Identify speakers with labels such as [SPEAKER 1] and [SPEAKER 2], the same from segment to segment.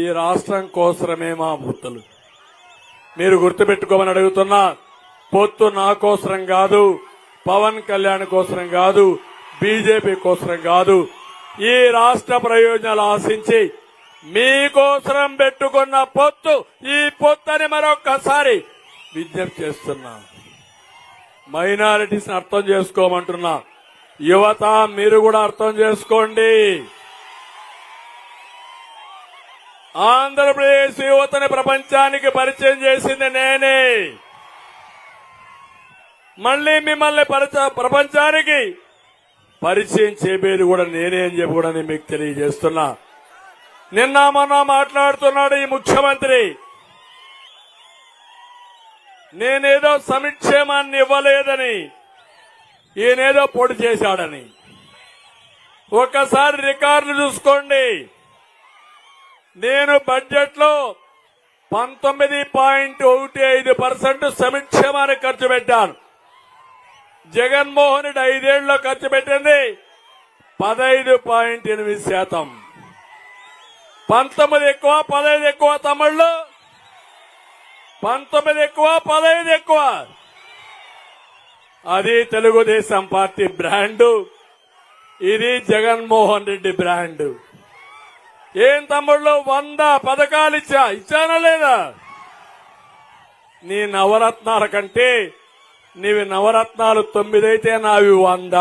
[SPEAKER 1] ఈ రాష్ట్రం కోసరమే మా బుద్ధలు మీరు గుర్తుపెట్టుకోమని అడుగుతున్నా పొత్తు నా కోసరం కాదు పవన్ కళ్యాణ్ కోసరం కాదు బీజేపీ కోసరం కాదు. ఈ రాష్ట్ర ప్రయోజనాలు ఆశించి మీకోసరం పెట్టుకున్న పొత్తు ఈ పొత్తని మరొక్కసారి విజ్ఞప్తి చేస్తున్నా. మైనారిటీస్ అర్థం చేసుకోమంటున్నా. యువత మీరు కూడా అర్థం చేసుకోండి. ఆంధ్రప్రదేశ్ యువతని ప్రపంచానికి పరిచయం చేసింది నేనే. మళ్ళీ మిమ్మల్ని పరిచ ప్రపంచానికి పరిచయం చేపేది కూడా నేనే అని చెప్పి కూడా నేను మీకు తెలియజేస్తున్నా. నిన్న మొన్న మాట్లాడుతున్నాడు ఈ ముఖ్యమంత్రి. నేనేదో సంక్షేమాన్ని ఇవ్వలేదని ఈయనేదో పొడి చేశాడని. ఒక్కసారి రికార్డులు చూసుకోండి. నేను బడ్జెట్లో పంతొమ్మిది పాయింట్ ఒకటి ఐదు పర్సెంట్ సంక్షేమానికి ఖర్చు పెట్టాను. జగన్మోహన్ రెడ్డి ఐదేళ్ళలో ఖర్చు పెట్టింది పదహైదు పాయింట్ ఎనిమిది శాతం. పంతొమ్మిది ఎక్కువ పదహైదు ఎక్కువ తమిళ్ళు పంతొమ్మిది ఎక్కువ పదైదు ఎక్కువ. అది తెలుగుదేశం పార్టీ బ్రాండు. ఇది జగన్మోహన్ రెడ్డి బ్రాండు. ఏం తమ్ముళ్ళు వంద పథకాలు ఇచ్చా? ఇచ్చానా లేదా? నీ నవరత్నాల కంటే నీవి నవరత్నాలు తొమ్మిదైతే నావి వంద.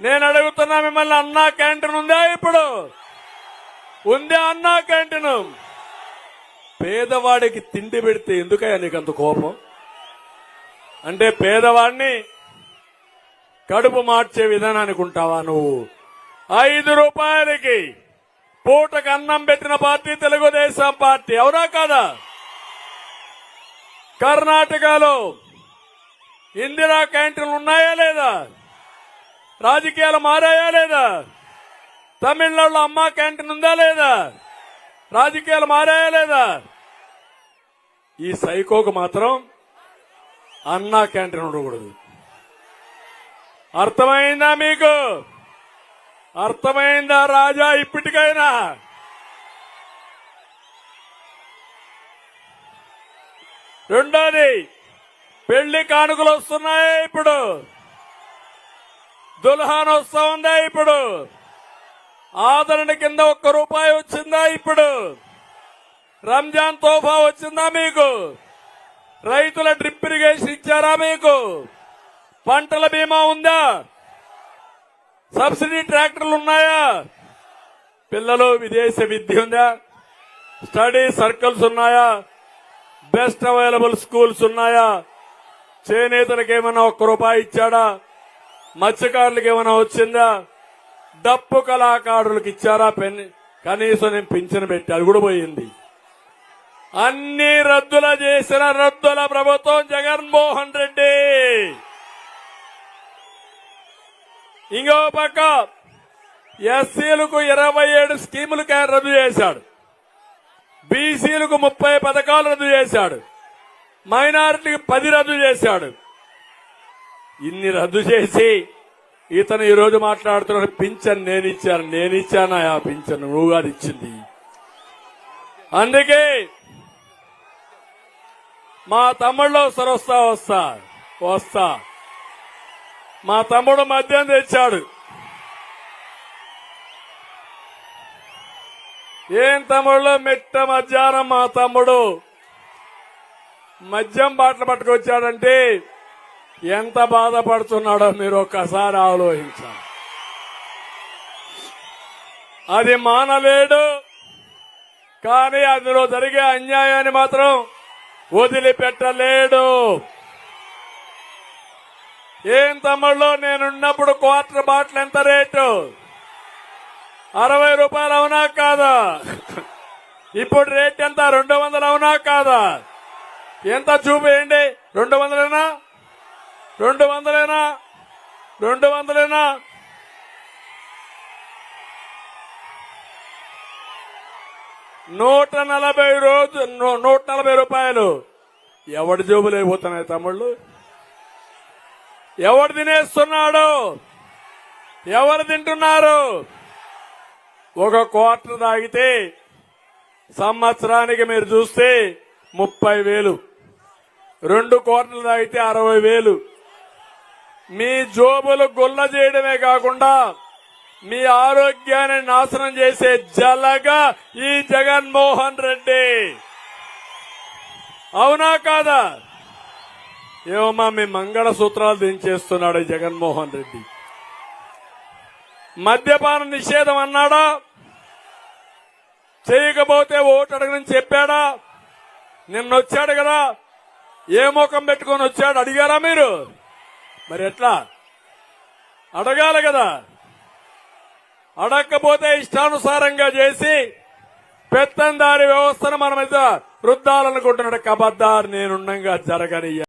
[SPEAKER 1] నేను అడుగుతున్నా మిమ్మల్ని అన్నా క్యాంటీన్ ఉందా ఇప్పుడు? ఉందా అన్నా క్యాంటీన్? పేదవాడికి తిండి పెడితే ఎందుకయ్యా నీకు అంత కోపం? అంటే పేదవాడిని కడుపు మార్చే విధానానికి ఉంటావా నువ్వు? ఐదు రూపాయలకి పూటకు అన్నం పెట్టిన పార్టీ తెలుగుదేశం పార్టీ. అవునా కాదా? కర్ణాటకలో ఇందిరా క్యాంటీన్లు ఉన్నాయా లేదా? రాజకీయాలు మారాయా లేదా? తమిళనాడులో అమ్మా క్యాంటీన్ ఉందా లేదా? రాజకీయాలు మారాయా లేదా? ఈ సైకోకు మాత్రం అన్నా క్యాంటీన్ ఉండకూడదు. అర్థమైందా మీకు? అర్థమైందా రాజా ఇప్పటికైనా? రెండోది పెళ్ళి కానుకలు వస్తున్నాయి ఇప్పుడు. దుల్హాన్ వస్తా ఉందా ఇప్పుడు. ఆదరణ కింద ఒక్క రూపాయి వచ్చిందా ఇప్పుడు? రంజాన్ తోఫా వచ్చిందా మీకు? రైతుల డ్రిప్ ఇరిగేషన్ ఇచ్చారా మీకు? పంటల బీమా ఉందా? సబ్సిడీ ట్రాక్టర్లు ఉన్నాయా? పిల్లలు విదేశ విద్య ఉందా? స్టడీ సర్కిల్స్ ఉన్నాయా? బెస్ట్ అవైలబుల్ స్కూల్స్ ఉన్నాయా? చేనేతలకు ఏమైనా ఒక్క రూపాయి ఇచ్చాడా? మత్స్యకారులకు ఏమైనా వచ్చిందా? డప్పు కళాకారులకు ఇచ్చారా? పెన్ కనీసం నేను పింఛను పెట్టి అది కూడా పోయింది. అన్ని రద్దుల చేసిన రద్దుల ప్రభుత్వం జగన్మోహన్ రెడ్డి! ఇంకో పక్క ఎస్సీలకు ఇరవై ఏడు స్కీములు రద్దు చేశాడు. బీసీలకు ముప్పై పథకాలు రద్దు చేశాడు. మైనారిటీకి పది రద్దు చేశాడు. ఇన్ని రద్దు చేసి ఇతను ఈరోజు మాట్లాడుతున్నాడు పింఛన్ నేను ఇచ్చాను నేను ఆ పింఛన్ నువ్వు ఇచ్చింది. అందుకే మా తమ్ముళ్ళు ఒకసారి వస్తా వస్తా వస్తా. మా తమ్ముడు మద్యం తెచ్చాడు. ఏం తమ్ముళ్ళు? మిట్ట మధ్యాహ్నం మా తమ్ముడు మద్యం బాటలు పట్టుకొచ్చాడంటే ఎంత బాధపడుతున్నాడో మీరు ఒక్కసారి ఆలోచించాలి. అది మానలేడు కానీ అందులో జరిగే అన్యాయాన్ని మాత్రం వదిలిపెట్టలేడు. ఏం తమ్ముళ్ళు? నేనున్నప్పుడు క్వార్టర్ బాటిల్ ఎంత రేటు? అరవై రూపాయలు అవునా కాదా? ఇప్పుడు రేట్ ఎంత? రెండు వందలు అవునా కాదా? ఎంత చూపేయండి రెండు వందలేనా? రెండు వందలేనా? రెండు వందలేనా? నూట నలభై రోజు నూ- నూట నలభై రూపాయలు. ఎవడి జోబులు అయిపోతున్నాయి తమ్ముళ్ళు? ఎవడు తినేస్తున్నాడు? ఎవరు తింటున్నారు? ఒక క్వార్టర్ తాగితే సంవత్సరానికి మీరు చూస్తే ముప్పై వేలు. రెండు క్వార్టర్లు తాగితే అరవై వేలు. మీ జోబులు గుల్ల చేయడమే కాకుండా మీ ఆరోగ్యాన్ని నాశనం చేసే జలగా ఈ జగన్మోహన్ రెడ్డి. అవునా కాదా? ఏమమ్మా మీ మంగళ సూత్రాలు దించేస్తున్నాడు ఈ జగన్మోహన్ రెడ్డి. మద్యపాన నిషేధం అన్నాడా? చేయకపోతే ఓటు అడగని చెప్పాడా? నిన్న వచ్చాడు కదా. ఏ ముఖం పెట్టుకొని వచ్చాడు అడిగారా మీరు? మరి ఎట్లా? అడగాలి కదా. అడగకపోతే ఇష్టానుసారంగా చేసి పెత్తందారి వ్యవస్థను మన మీద రుద్దాలనుకుంటున్నాడు. కబద్దారు నేనుండగా జరగనియ్య